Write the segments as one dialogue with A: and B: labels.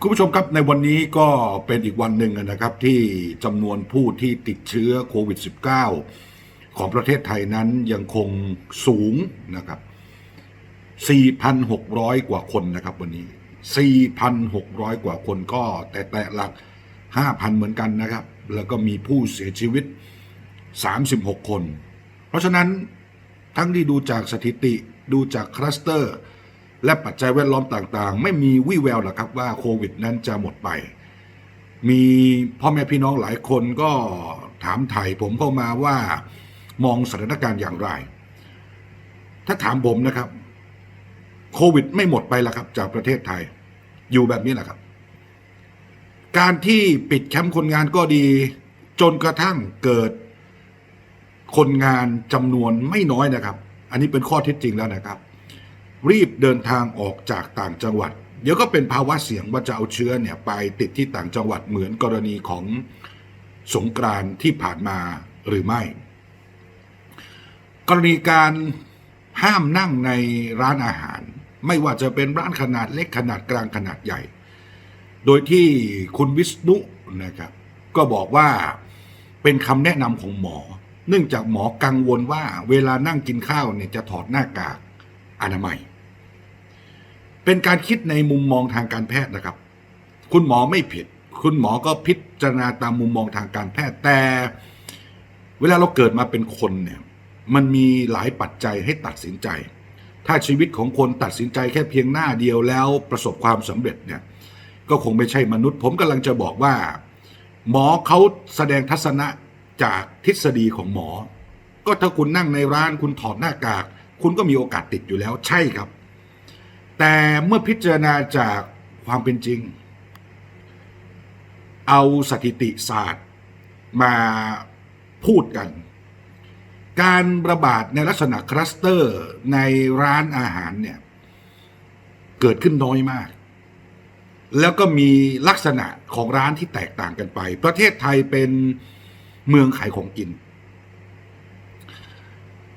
A: คุณผู้ชมครับในวันนี้ก็เป็นอีกวันหนึ่งนะครับ ที่จำนวนผู้ที่ติดเชื้อโควิด -19 ของประเทศไทยนั้นยังคงสูงนะครับ 4,600 กว่าคนนะครับวันนี้ 4,600 กว่าคนก็แต่แตะหลัก 5,000 เหมือนกันนะครับ แล้วก็มีผู้เสียชีวิต 36 คน เพราะฉะนั้นทั้งที่ดูจากสถิติดูจากคลัสเตอร์ และปัจจัยแวดล้อมต่างๆ ไม่มีวี่แววหรอกครับว่าโควิดนั้นจะหมดไป มีพ่อแม่พี่น้องหลายคนก็ถามไถ่ผมเข้ามาว่ามองสถานการณ์อย่างไร ถ้าถามผมนะครับ โควิดไม่หมดไปแล้วครับ จากประเทศไทย อยู่แบบนี้แหละครับ การที่ปิดแคมป์คนงานก็ดี จนกระทั่งเกิดคนงานจำนวนไม่น้อยนะครับ อันนี้เป็นข้อเท็จจริงแล้วนะครับ รีบเดินทางออกจากต่างจังหวัด เดี๋ยวก็เป็นภาวะเสี่ยงว่าจะเอาเชื้อเนี่ยไปติดที่ต่างจังหวัดเหมือนกรณีของสงกรานที่ผ่านมาหรือไม่ กรณีการห้ามนั่งในร้านอาหาร ไม่ว่าจะเป็นร้านขนาดเล็กขนาดกลางขนาดใหญ่ โดยที่คุณวิษณุนะครับ ก็บอกว่าเป็นคำแนะนำของหมอ เนื่องจากหมอกังวลว่าเวลานั่งกินข้าวเนี่ยจะถอดหน้ากาก อนามัย เป็นการคิดในมุมมองทางการแพทย์นะครับ คุณหมอไม่ผิด คุณหมอก็พิจารณาตามมุมมองทางการแพทย์ แต่ เวลาเราเกิดมาเป็นคนเนี่ย มันมีหลายปัจจัยให้ตัดสินใจ ถ้าชีวิตของคนตัดสินใจแค่เพียงหน้าเดียวแล้วประสบความสำเร็จเนี่ย ก็คงไม่ใช่มนุษย์ ผมกำลังจะบอกว่า หมอเขาแสดงทัศนะจากทฤษฎีของหมอ ก็ถ้าคุณนั่งในร้านคุณถอดหน้ากาก คุณก็มีโอกาสติดอยู่แล้วใช่ครับ แต่เมื่อพิจารณาจากความเป็นจริง เอาสถิติศาสตร์มาพูดกัน การระบาดในลักษณะคลัสเตอร์ในร้านอาหารเนี่ยเกิดขึ้นน้อยมาก แล้วก็มีลักษณะของร้านที่แตกต่างกันไป ประเทศไทยเป็นเมืองขายของกิน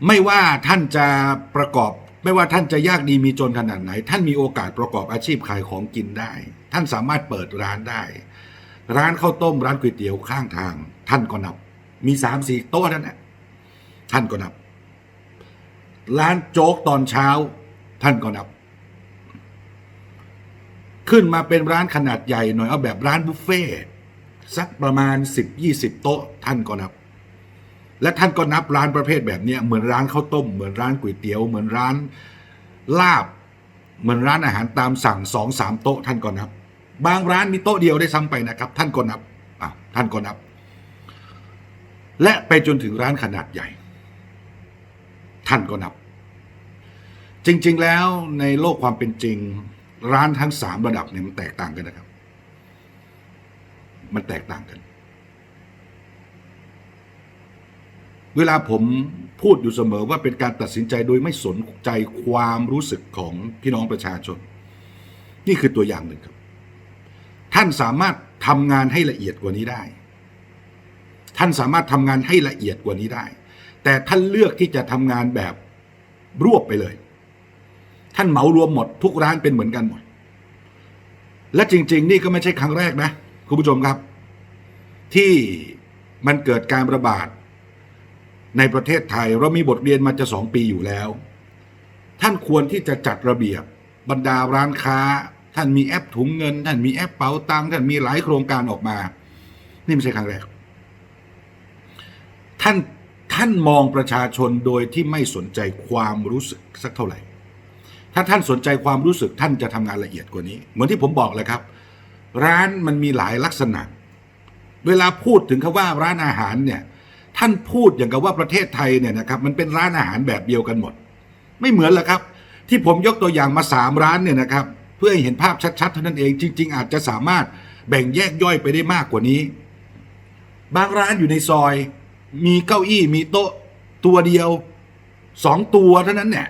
A: ไม่ว่าท่านจะประกอบ ไม่ว่าท่านจะยากดีมีจนขนาดไหน ท่านมีโอกาสประกอบอาชีพขายของกินได้ ท่านสามารถเปิดร้านได้ ร้านข้าวต้มร้านก๋วยเตี๋ยวข้างทาง ท่านก็นับ มีสามสี่โต๊ะนั่นแหละท่านก็นับ ร้านโจ๊กตอนเช้า ท่านก็นับ ขึ้นมาเป็นร้านขนาดใหญ่หน่อยเอาแบบร้านบุฟเฟ่สักประมาณ 10-20 โต๊ะ ท่านก็นับ และท่านก็นับร้านประเภทแบบนี้เหมือนร้านข้าวต้ม เหมือนร้านก๋วยเตี๋ยวเหมือนร้านลาบ เหมือนร้านอาหารตามสั่งสองสามโต๊ะ ท่านก็นับ บางร้านมีโต๊ะเดียวได้ซ้ำไปนะครับ ท่านก็นับอะท่านก็นับ และไปจนถึงร้านขนาดใหญ่ ท่านก็นับ จริงๆแล้วในโลกความเป็นจริง ร้านทั้งสามระดับเนี่ยมันแตกต่างกันนะครับ มันแตกต่างกัน เวลาผมพูดอยู่เสมอว่าเป็นการตัดสินใจโดยไม่สนใจความรู้สึกของพี่น้องประชาชน นี่คือตัวอย่างหนึ่งครับ ท่านสามารถทำงานให้ละเอียดกว่านี้ได้ ท่านสามารถทำงานให้ละเอียดกว่านี้ได้ แต่ท่านเลือกที่จะทำงานแบบรวบไปเลย ท่านเหมารวมหมด ทุกร้านเป็นเหมือนกันหมด และจริง ๆ นี่ก็ไม่ใช่ครั้งแรกนะคุณผู้ชมครับ ที่มันเกิดการระบาด ในประเทศไทยเรามีบทเรียนมาจะสองปีอยู่แล้ว ท่านควรที่จะจัดระเบียบบรรดาร้านค้า ท่านมีแอปถุงเงิน ท่านมีแอปเป๋าตังค์ท่านมีหลายโครงการออกมา นี่ไม่ใช่ครั้งแรก ท่านท่านมองประชาชนโดยที่ไม่สนใจความรู้สึกสักเท่าไหร่ ถ้าท่านสนใจความรู้สึกท่านจะทำงานละเอียดกว่านี้ เหมือนที่ผมบอกเลยครับ ร้านมันมีหลายลักษณะ เวลาพูดถึงคำว่าร้านอาหารเนี่ย ท่านพูดอย่างกับว่าประเทศไทยเนี่ยนะครับมันเป็นร้านอาหารแบบเดียวกันหมด ไม่เหมือนละครับ ที่ผมยกตัวอย่างมาสามร้านเนี่ยนะครับเพื่อให้เห็นภาพชัดๆเท่านั้นเองจริง ๆ อาจจะสามารถแบ่งแยกย่อยไปได้มากกว่านี้ บางร้านอยู่ในซอย มีเก้าอี้มีโต๊ะตัวเดียวสองตัวเท่านั้นเนี่ย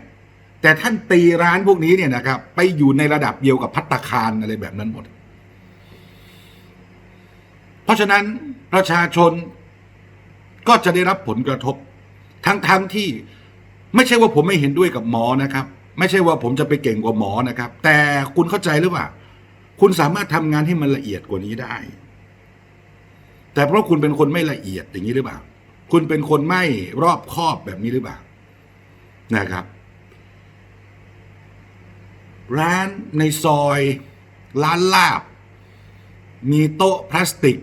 A: แต่ท่านตีร้านพวกนี้เนี่ยนะครับ ไปอยู่ในระดับเดียวกับพัตตคารอะไรแบบนั้นหมด เพราะฉะนั้นประชาชน ก็จะได้รับผลกระทบ ทั้งๆทที่ไม่ใช่ว่าผมไม่เห็นด้วยกับหมอนะครับ ไม่ใช่ว่าผมจะไปเก่งกว่าหมอนะครับ แต่คุณเข้าใจหรือเปล่าคุณสามารถทำงานให้มันละเอียดกว่านี้ได้ แต่เพราะคุณเป็นคนไม่ละเอียดอย่างนี้หรือเปล่า คุณเป็นคนไม่รอบคอบแบบนี้หรือเปล่านะครับ ร้านในซอยร้านลาบ มีโต๊ะพลาสติก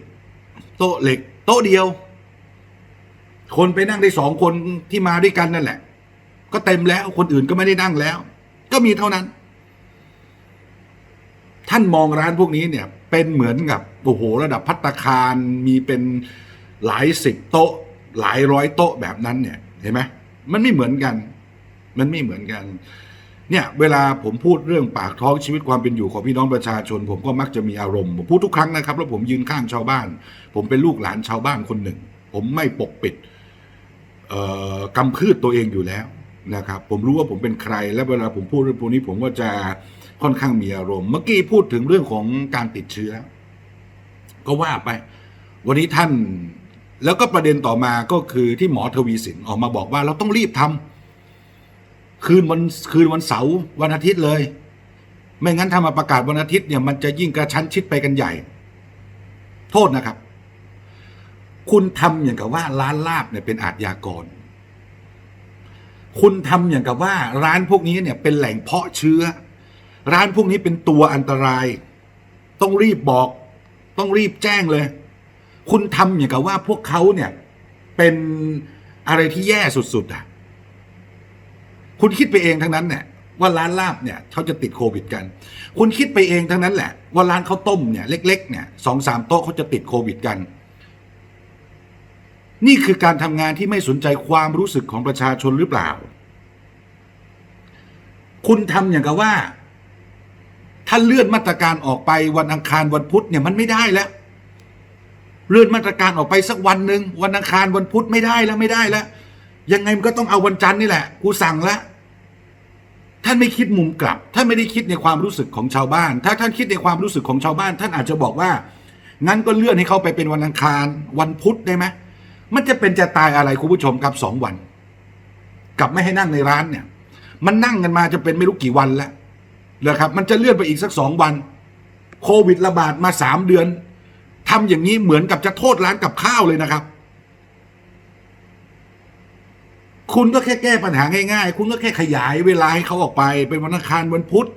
A: โต๊ะเหล็ก โต๊ะเดียว คนไปนั่งได้สองคนที่มาด้วยกันนั่นแหละ ก็เต็มแล้วคนอื่นก็ไม่ได้นั่งแล้ว ก็มีเท่านั้น ท่านมองร้านพวกนี้เนี่ย เป็นเหมือนกับโอ้โหระดับพัตตาคารมีเป็นหลายสิบโต๊ะ หลายร้อยโต๊ะแบบนั้นเนี่ยเห็นไหมมันไม่เหมือนกัน มันไม่เหมือนกัน เนี่ย เวลาผมพูดเรื่องปากท้องชีวิตความเป็นอยู่ของพี่น้องประชาชน ผมก็มักจะมีอารมณ์ผมพูดทุกครั้งนะครับแล้วผมยืนข้างชาวบ้าน ผมเป็นลูกหลานชาวบ้านคนหนึ่ง ผมไม่ปกปิด กำพืชตัวเองอยู่แล้วนะครับ ผมรู้ว่าผมเป็นใคร และเวลาผมพูดเรื่องพวกนี้ผมก็จะค่อนข้างมีอารมณ์ เมื่อกี้พูดถึงเรื่องของการติดเชื้อ ก็ว่าไป วันนี้ท่านแล้วก็ประเด็นต่อมาก็คือที่หมอทวีสินออกมาบอกว่าเราต้องรีบทำคืนวันคืนวันเสาร์วันอาทิตย์เลย ไม่งั้นถ้ามาประกาศวันอาทิตย์เนี่ยมันจะยิ่งกระชั้นชิดไปกันใหญ่ โทษนะครับ คุณทำอย่างกับว่าร้านลาบเนี่ยเป็นอาชญากร คุณทำอย่างกับว่า ร้านพวกนี้เนี่ยเป็นแหล่งเพาะเชื้อ ร้านพวกนี้เป็นตัวอันตราย ต้องรีบบอก ต้องรีบแจ้งเลย คุณทำอย่างกับว่าพวกเขาเนี่ย เป็นอะไรที่แย่สุดๆอะ คุณคิดไปเองทั้งนั้นเนี่ยว่าร้านลาบเนี่ยเขาจะติดโควิดกัน คุณคิดไปเองทั้งนั้นแหละ ว่าร้านข้าวต้มเนี่ยเล็ก ๆ เนี่ยสองสามโต๊ะเขาจะติดโควิดกัน นี่คือการทำงานที่ไม่สนใจความรู้สึกของประชาชนหรือเปล่า คุณทำอย่างกับว่า ถ้าเลื่อนมาตรการออกไปวันอังคารวันพุธเนี่ยมันไม่ได้แล้ว เลื่อนมาตรการออกไปสักวันหนึ่งวันอังคารวันพุธไม่ได้แล้วไม่ได้แล้ว ยังไงมันก็ต้องเอาวันจันทร์นี่แหละกูสั่งแล้วท่านไม่คิดมุมกลับ ท่านไม่ได้คิดในความรู้สึกของชาวบ้าน ถ้าท่านคิดในความรู้สึกของชาวบ้าน ท่านอาจจะบอกว่า งั้นก็เลื่อนให้เขาไปเป็นวันอังคาร วันพุธได้ไหม มันจะเป็นจะตายอะไรคุณผู้ชมครับสองวัน กลับไม่ให้นั่งในร้านเนี่ย มันนั่งกันมาจะเป็นไม่รู้กี่วันแล้วนะครับ มันจะเลื่อนไปอีกสักสองวัน โควิดระบาดมาสามเดือนทำอย่างนี้เหมือนกับจะโทษร้านกับข้าวเลยนะครับ คุณก็แค่แก้ปัญหาง่ายๆ คุณก็แค่ขยายเวลาให้เขาออกไป เป็นวันอังคารวันพุธ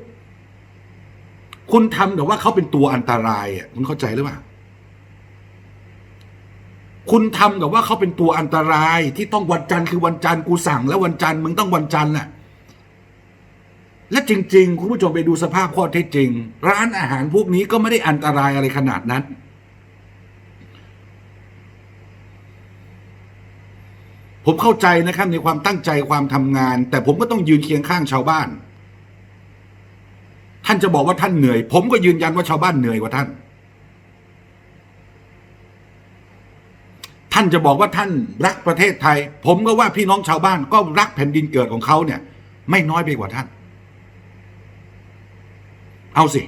A: คุณทำแต่ว่าเขาเป็นตัวอันตรายอะคุณเข้าใจหรือเปล่า คุณทำกับว่าเขาเป็นตัวอันตรายที่ต้องวันจันทร์คือวันจันทร์กูสั่ง แล้ววันจันทร์มึงต้องวันจันทร์น่ะและจริง ๆ คุณผู้ชมไปดูสภาพข้อเท็จจริง ร้านอาหารพวกนี้ก็ไม่ได้อันตรายอะไรขนาดนั้น ผมเข้าใจนะครับในความตั้งใจความทำงาน แต่ผมก็ต้องยืนเคียงข้างชาวบ้าน ท่านจะบอกว่าท่านเหนื่อย ผมก็ยืนยันว่าชาวบ้านเหนื่อยกว่าท่านานจะบอกว่าท่านรักประเทศไทย ผมก็ว่าพี่น้องชาวบ้านก็รักแผ่นดินเกิดของเขาเนี่ย ไม่น้อยไปกว่าท่าน เอาสิ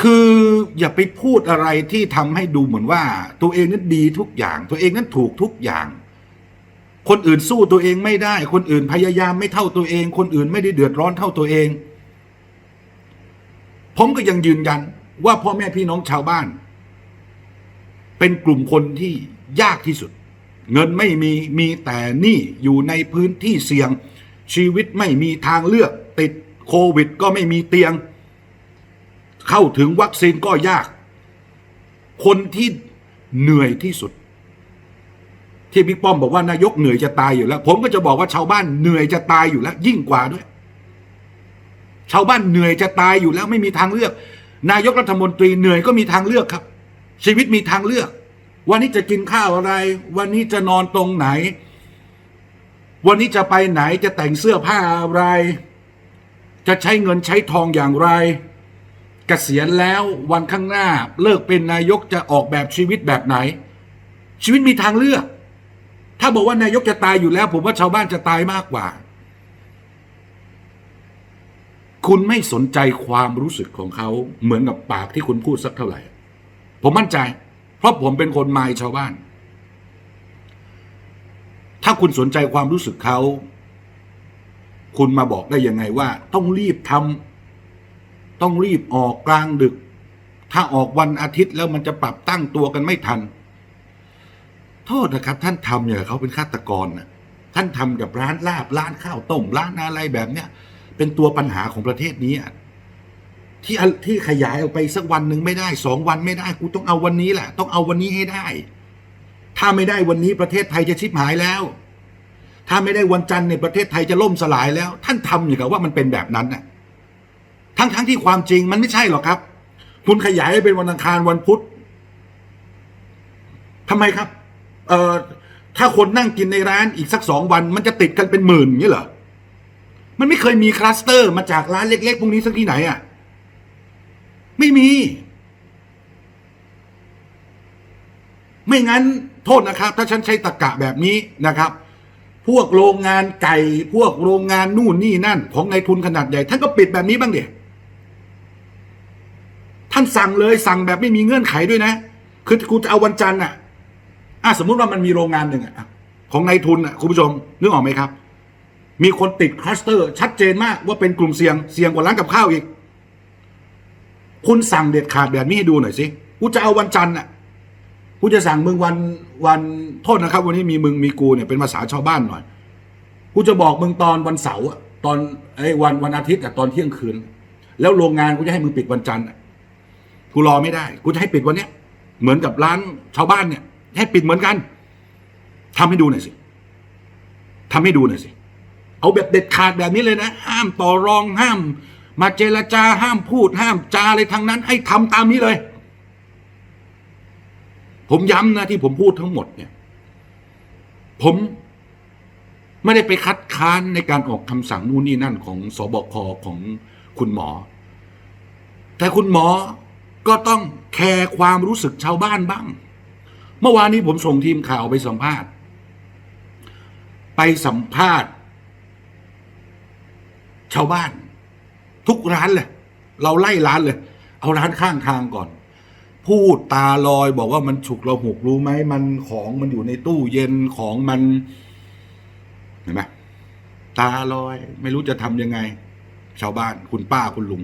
A: คืออย่าไปพูดอะไรที่ทำให้ดูเหมือนว่า ตัวเองนั้นดีทุกอย่าง ตัวเองนั้นถูกทุกอย่าง คนอื่นสู้ตัวเองไม่ได้ คนอื่นพยายามไม่เท่าตัวเอง คนอื่นไม่ได้เดือดร้อนเท่าตัวเอง ผมก็ยังยืนยัน ว่าพ่อแม่พี่น้องชาวบ้าน เป็นกลุ่มคนที่ยากที่สุด เงินไม่มีมีแต่หนี้อยู่ในพื้นที่เสี่ยง ชีวิตไม่มีทางเลือก ติดโควิด ก็ไม่มีเตียง เข้าถึงวัคซีนก็ยาก คนที่เหนื่อยที่สุด ที่บิ๊กป้อมบอกว่านายกเหนื่อยจะตายอยู่แล้ว ผมก็จะบอกว่าชาวบ้านเหนื่อยจะตายอยู่แล้ว ยิ่งกว่าด้วย ชาวบ้านเหนื่อยจะตายอยู่แล้วไม่มีทางเลือก นายกรัฐมนตรีเหนื่อยก็มีทางเลือกครับ ชีวิตมีทางเลือก วันนี้จะกินข้าวอะไร วันนี้จะนอนตรงไหน วันนี้จะไปไหนจะแต่งเสื้อผ้าอะไร จะใช้เงินใช้ทองอย่างไรเกษียณแล้ววันข้างหน้าเลิกเป็นนายกจะออกแบบชีวิตแบบไหน ชีวิตมีทางเลือก ถ้าบอกว่านายกจะตายอยู่แล้ว ผมว่าชาวบ้านจะตายมากกว่า คุณไม่สนใจความรู้สึกของเขาเหมือนกับปากที่คุณพูดสักเท่าไหร่ ผมมั่นใจ เพราะผมเป็นคนมายชาวบ้าน ถ้าคุณสนใจความรู้สึกเขา คุณมาบอกได้ยังไงว่า ต้องรีบทต้องรีบออกกลางดึก ถ้าออกวันอาทิตย์แล้วมันจะปรับตั้งตัวกันไม่ทัน โทษนะครับ ท่านทำอย่างเขาเป็นฆาตกรนะท่านทำกับร้านลาบร้านข้าวต้มร้านอะไรแบบเนี้ยเป็นตัวปัญหาของประเทศนี้อะ ที่ที่ขยายออกไปสักวันหนึ่งไม่ได้สองวันไม่ได้กูต้องเอาวันนี้แหละ ต้องเอาวันนี้ให้ได้ ถ้าไม่ได้วันนี้ประเทศไทยจะชิบหายแล้ว ถ้าไม่ได้วันจันทร์ในประเทศไทยจะล่มสลายแล้ว ท่านทำอย่างกับว่ามันเป็นแบบนั้นน่ะ ทั้งทั้งที่ความจริงมันไม่ใช่หรอกครับ คุณขยายให้เป็นวันอังคารวันพุธทำไมครับ เอ่อถ้าคนนั่งกินในร้านอีกสักสองวัน มันจะติดกันเป็นหมื่นอย่างนี้เหรอ มันไม่เคยมีคลัสเตอร์มาจากร้านเล็กๆพวกนี้สักที่ไหนอะ ไม่มี ไม่งั้นโทษนะครับ ถ้าฉันใช้ตะกะแบบนี้นะครับ พวกโรงงานไก่พวกโรงงานนู่นนี่นั่น ของนายทุนขนาดใหญ่ท่านก็ปิดแบบนี้บ้างเดี๋ยท่านสั่งเลยสั่งแบบไม่มีเงื่อนไขด้วยนะ คือกูจะเอาวันจันทร์อะอะสมมุติว่ามันมีโรงงานหนึ่งอะของนายทุนอะคุณผู้ชมนึกออกไหมครับ มีคนติดคลัสเตอร์ ชัดเจนมากว่าเป็นกลุ่มเสี่ยงเสี่ยงกว่าร้านกับข้าวอีก คุณสั่งเด็ดขาดแบบนี้ให้ดูหน่อยสิกูจะเอาวันจันทร์อะกูจะสั่งมึงวันวันโทษนะครับ วันนี้มีมึงมีกูเนี่ยเป็นภาษาชาวบ้านหน่อยกูจะบอกมึงตอนวันเสาร์ตอนไอ้วันวันอาทิตย์อะตอนเที่ยงคืน แล้วโรงงานกูจะให้มึงปิดวันจันทร์อะกูรอไม่ได้กูจะให้ปิดวันเนี้ยเหมือนกับร้านชาวบ้านเนี่ย ให้ปิดเหมือนกันทำให้ดูหน่อยสิทำให้ดูหน่อยสิเอาแบบเด็ดขาดแบบนี้เลยนะ ห้ามต่อรองห้าม มาเจรจาห้ามพูดห้ามจาอะไรทั้งนั้น ให้ทำตามนี้เลย ผมย้ำนะที่ผมพูดทั้งหมดเนี่ย ผมไม่ได้ไปคัดค้านในการออกคำสั่งนู่นนี่นั่นของสบคของคุณหมอ แต่คุณหมอก็ต้องแคร์ความรู้สึกชาวบ้านบ้าง เมื่อวานนี้ผมส่งทีมข่าวไปสัมภาษณ์ ไปสัมภาษณ์ ชาวบ้าน ทุกร้านเลย เราไล่ร้านเลย เอาร้านข้างทางก่อน พูดตาลอยบอกว่ามันฉุกเราหุกรู้ไหมมันของมันอยู่ในตู้เย็นของมันเห็นไหมตาลอย ไม่รู้จะทำยังไง ชาวบ้านคุณป้าคุณลุง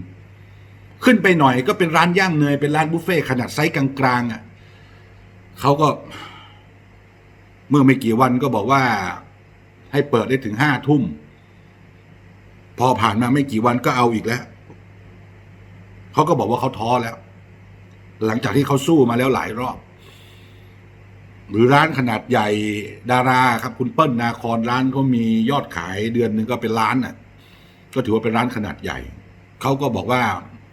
A: ขึ้นไปหน่อยก็เป็นร้านย่างเนยเป็นร้านบุฟเฟ่ขนาดไซส์กลางๆอะเขาก็ เมื่อไม่กี่วันก็บอกว่า ให้เปิดได้ถึงห้าทุ่ม พอผ่านมาไม่กี่วันก็เอาอีกแล้วเขาก็บอกว่าเขาท้อแล้ว หลังจากที่เขาสู้มาแล้วหลายรอบ หรือร้านขนาดใหญ่ดาราครับ คุณเปิ้ลนาครร้านเขามียอดขายเดือนหนึ่งก็เป็นล้านน่ะ ก็ถือว่าเป็นร้านขนาดใหญ่เขาก็บอกว่า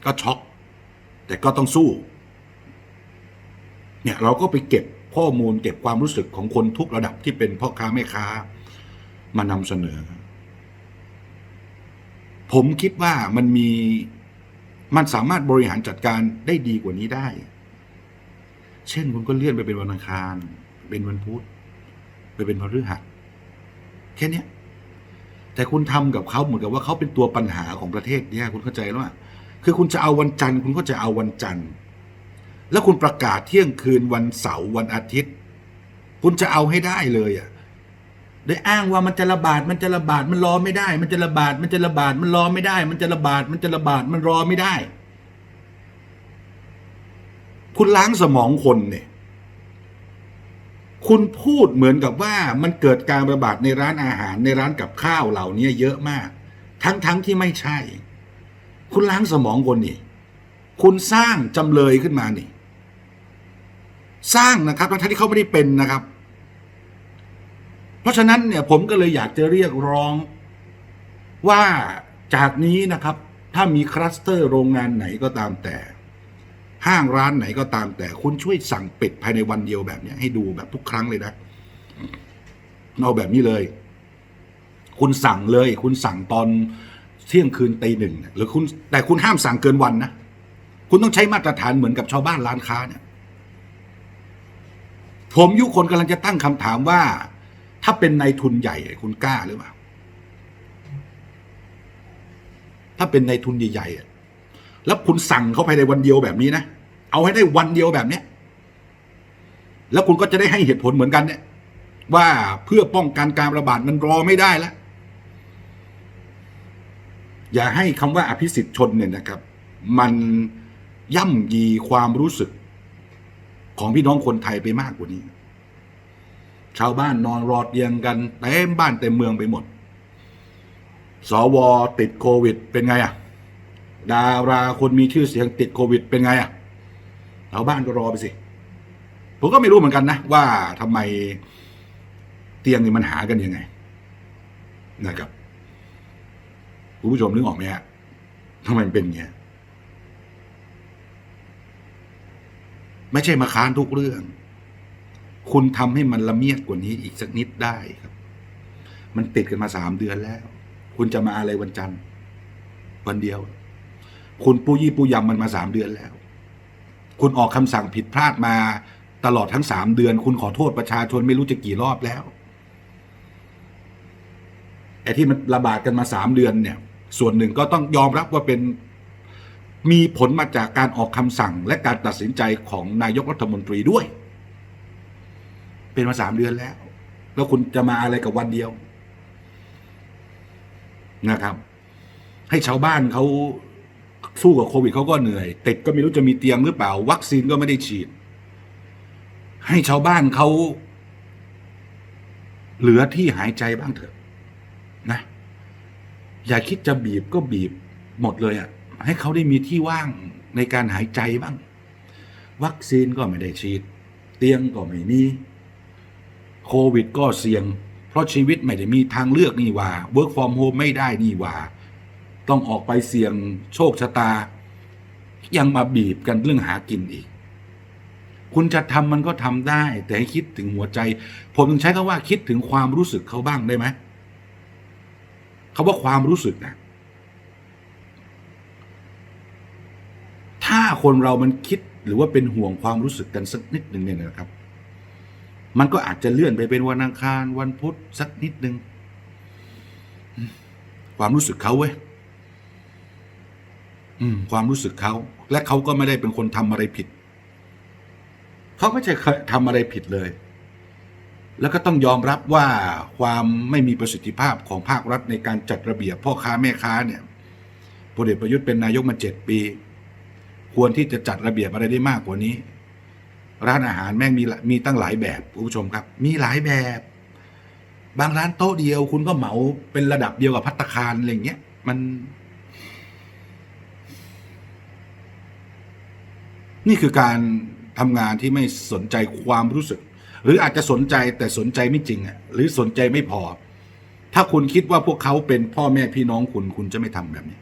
A: ก็ช็อก แต่ก็ต้องสู้ เนี่ยเราก็ไปเก็บข้อมูลเก็บความรู้สึกของคนทุกระดับที่เป็นพ่อค้าแม่ค้ามานำเสนอ ผมคิดว่ามันมีมันสามารถบริหารจัดการได้ดีกว่านี้ได้ เช่นคุณก็เลื่อนไปเป็นวันอังคาร เป็นวันพุธไปเป็นพฤหัสแค่นี้แต่คุณทำกับเขาเหมือนกับว่าเขาเป็นตัวปัญหาของประเทศเนี่ยคุณเข้าใจแล้วว่าคือคุณจะเอาวันจันทร์ คุณก็จะเอาวันจันทร์ แล้วคุณประกาศเที่ยงคืนวันเสาร์วันอาทิตย์ คุณจะเอาให้ได้เลยอะ โดยอ้างว่ามันจะระบาดมันจะระบาดมันรอไม่ได้ มันจะระบาดมันจะระบาดมันรอไม่ได้ มันจะระบาดมันจะระบาดมันรอไม่ได้ คุณล้างสมองคนเนี่ยคุณพูดเหมือนกับว่ามันเกิดการระบาดในร้านอาหารในร้านกับข้าวเหล่านี้เยอะมาก ทั้งๆทที่ไม่ใช่ คุณล้างสมองคนนี่ คุณสร้างจำเลยขึ้นมานี่ สร้างนะครับทั้งที่เขาไม่ได้เป็นนะครับ เพราะฉะนั้นเนี่ยผมก็เลยอยากจะเรียกร้องว่าจากนี้นะครับ ถ้ามีคลัสเตอร์โรงงานไหนก็ตามแต่ ห้างร้านไหนก็ตามแต่ คุณช่วยสั่งปิดภายในวันเดียวแบบนี้ให้ดูแบบทุกครั้งเลยนะเอาแบบนี้เลย คุณสั่งเลย คุณสั่งตอนเที่ยงคืนตีหนึ่งหรือคุณแต่คุณห้ามสั่งเกินวันนะคุณต้องใช้มาตรฐานเหมือนกับชาวบ้านร้านค้าเนี่ย ผมยุคนกำลังจะตั้งคำถามว่า ถ้าเป็นนายทุนใหญ่คุณกล้าหรือเปล่า ถ้าเป็นนายทุนใหญ่ๆแล้วคุณสั่งเขาภายในวันเดียวแบบนี้นะ เอาให้ได้วันเดียวแบบเนี้ย แล้วคุณก็จะได้ให้เหตุผลเหมือนกันเนี่ย ว่าเพื่อป้องกันการระบาดมันรอไม่ได้แล้วอย่าให้คำว่าอภิสิทธิ์ชนเนี่ยนะครับ มันย่ำยีความรู้สึกของพี่น้องคนไทยไปมากกว่านี้ ชาวบ้านนอนรอเตียงกันเต็มบ้านเต็มเมืองไปหมด สวติดโควิด เป็นไงอะดาราคนมีชื่อเสียงติดโควิด เป็นไงอะชาวบ้านก็รอไปสิ ผมก็ไม่รู้เหมือนกันนะ ว่าทำไมเตียงนี่มันหากันยังไง นะครับคุณผู้ชมนึกออกไหมฮะทำไมมันเป็นเงี้ย ไม่ใช่มาค้านทุกเรื่อง คุณทำให้มันละเมียดกว่านี้อีกสักนิดได้ครับ มันติดกันมาสามเดือนแล้ว คุณจะมาอะไรวันจันทร์ วันเดียว คุณปูยี่ปูยำมันมาสามเดือนแล้ว คุณออกคำสั่งผิดพลาดมาตลอดทั้งสามเดือน คุณขอโทษประชาชนไม่รู้จะกี่รอบแล้วไอ้ที่มันระบาดกันมาสามเดือนเนี่ย ส่วนหนึ่งก็ต้องยอมรับว่าเป็นมีผลมาจากการออกคำสั่งและการตัดสินใจของนายกรัฐมนตรีด้วย เป็นมาสามเดือนแล้ว แล้วคุณจะมาอะไรกับวันเดียวนะครับ ให้ชาวบ้านเขาสู้กับโควิดเขาก็เหนื่อยติดก็ไม่รู้จะมีเตียงหรือเปล่า วัคซีนก็ไม่ได้ฉีด ให้ชาวบ้านเขาเหลือที่หายใจบ้างเถอะนะ อย่าคิดจะบีบก็บีบหมดเลยอะ่ะ ให้เขาได้มีที่ว่างในการหายใจบ้าง วัคซีนก็ไม่ได้ฉีด เตียงก็ไม่มี โควิดก็เสี่ยง เพราะชีวิตไม่ได้มีทางเลือกนี่ว่า work from home ไม่ได้นี่ว่า ต้องออกไปเสี่ยงโชคชะตา ยังมาบีบกันเรื่องหากินอีก คุณจะทำมันก็ทำได้ แต่ให้คิดถึงหัวใจ ผมถึงใช้คำว่าคิดถึงความรู้สึกเขาบ้างได้ไหมเขาว่าความรู้สึกนะถ้าคนเรามันคิดหรือว่าเป็นห่วงความรู้สึกกันสักนิดหนึ่งเนี่ยนะครับ มันก็อาจจะเลื่อนไปเป็นวันอังคารวันพุธสักนิดหนึ่งความรู้สึกเขาเว้ยความรู้สึกเขา และเขาก็ไม่ได้เป็นคนทำอะไรผิด เขาไม่ใช่ทำอะไรผิดเลย แล้วก็ต้องยอมรับว่าความไม่มีประสิทธิภาพของภาครัฐในการจัดระเบียบพ่อค้าแม่ค้าเนี่ยพลเอกประยุทธ์เป็นนายกมาเจ็ดปี ควรที่จะจัดระเบียบอะไรได้มากกว่านี้ ร้านอาหารแม่งมีมีตั้งหลายแบบคุณผู้ชมครับ มีหลายแบบ บางร้านโต๊ะเดียว คุณก็เหมาเป็นระดับเดียวกับพัตตาคารอะไรเงี้ย มัน นี่คือการทำงานที่ไม่สนใจความรู้สึก หรืออาจจะสนใจแต่สนใจไม่จริงอะหรือสนใจไม่พอ ถ้าคุณคิดว่าพวกเขาเป็นพ่อแม่พี่น้องคุณ คุณจะไม่ทำแบบนี้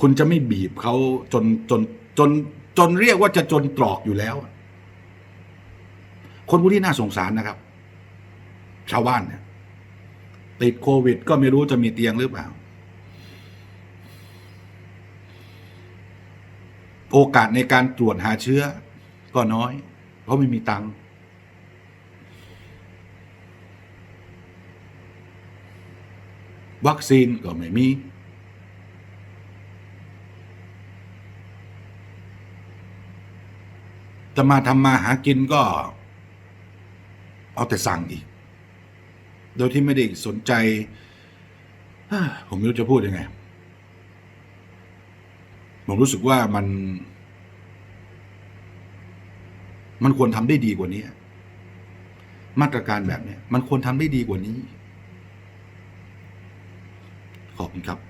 A: คุณจะไม่บีบเขาจนจนจน จนเรียกว่าจะจนตรอกอยู่แล้ว คนพวกนี้น่าสงสารนะครับ ชาวบ้านเนี่ยติดโควิด ก็ไม่รู้จะมีเตียงหรือเปล่า โอกาสในการตรวจหาเชื้อ ก็น้อย เพราะไม่มีตังค์วัคซีนก็ไม่มี จะมาทำมาหากินก็ เอาแต่สั่งอีก โดยที่ไม่ได้สนใจ ผมไม่รู้จะพูดยังไง ผมรู้สึกว่ามัน มันควรทำได้ดีกว่านี้ มาตรการแบบนี้มันควรทำได้ดีกว่านี้ ขอบคุณครับ